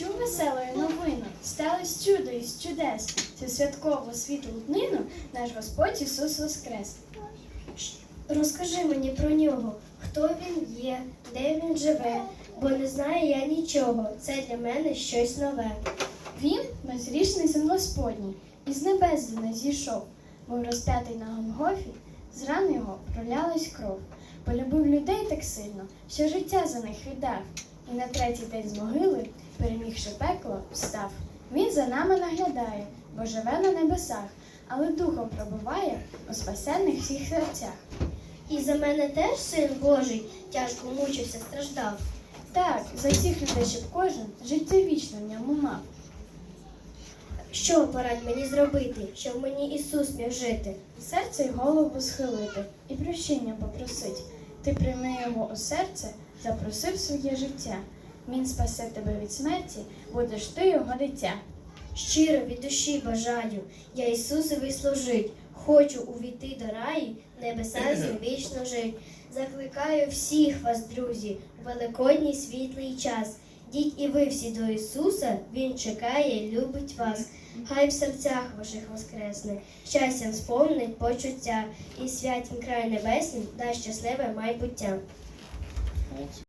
Чу веселої новини, сталось чудо із чудес. Цю святкову світлу днину наш Господь Ісус Воскрес. Розкажи мені про нього, хто він є, де він живе, бо не знаю я нічого. Це для мене щось нове. Він безрічний син Господній, із небес до нас зійшов, був розп'ятий на Голгофі, з ран його пролялась кров. Полюбив людей так сильно, що життя за них віддав, і на третій день з могили, перемігши пекло, встав. Він за нами наглядає, бо живе на небесах, але духом пробуває у спасенних всіх серцях. І за мене теж син Божий тяжко мучився, страждав. Так, за всіх людей, щоб кожен життя вічне в ньому мав. Що порадь мені зробити, щоб мені Ісус міг жити? серце й голову схилити і прощення попросить. Ти прийми його у серце, запроси в своє життя. Він спасе тебе від смерті, будеш ти його дитя. Щиро від душі бажаю, я Ісусові служить. Хочу увійти до раї, небеса з вічно жить. Закликаю всіх вас, друзі, у великодній світлий час. Діть і ви всі до Ісуса, Він чекає, і любить вас. Хай в серцях ваших воскресне, щастям сповнить почуття, і святім край небесним дасть щасливе майбуття.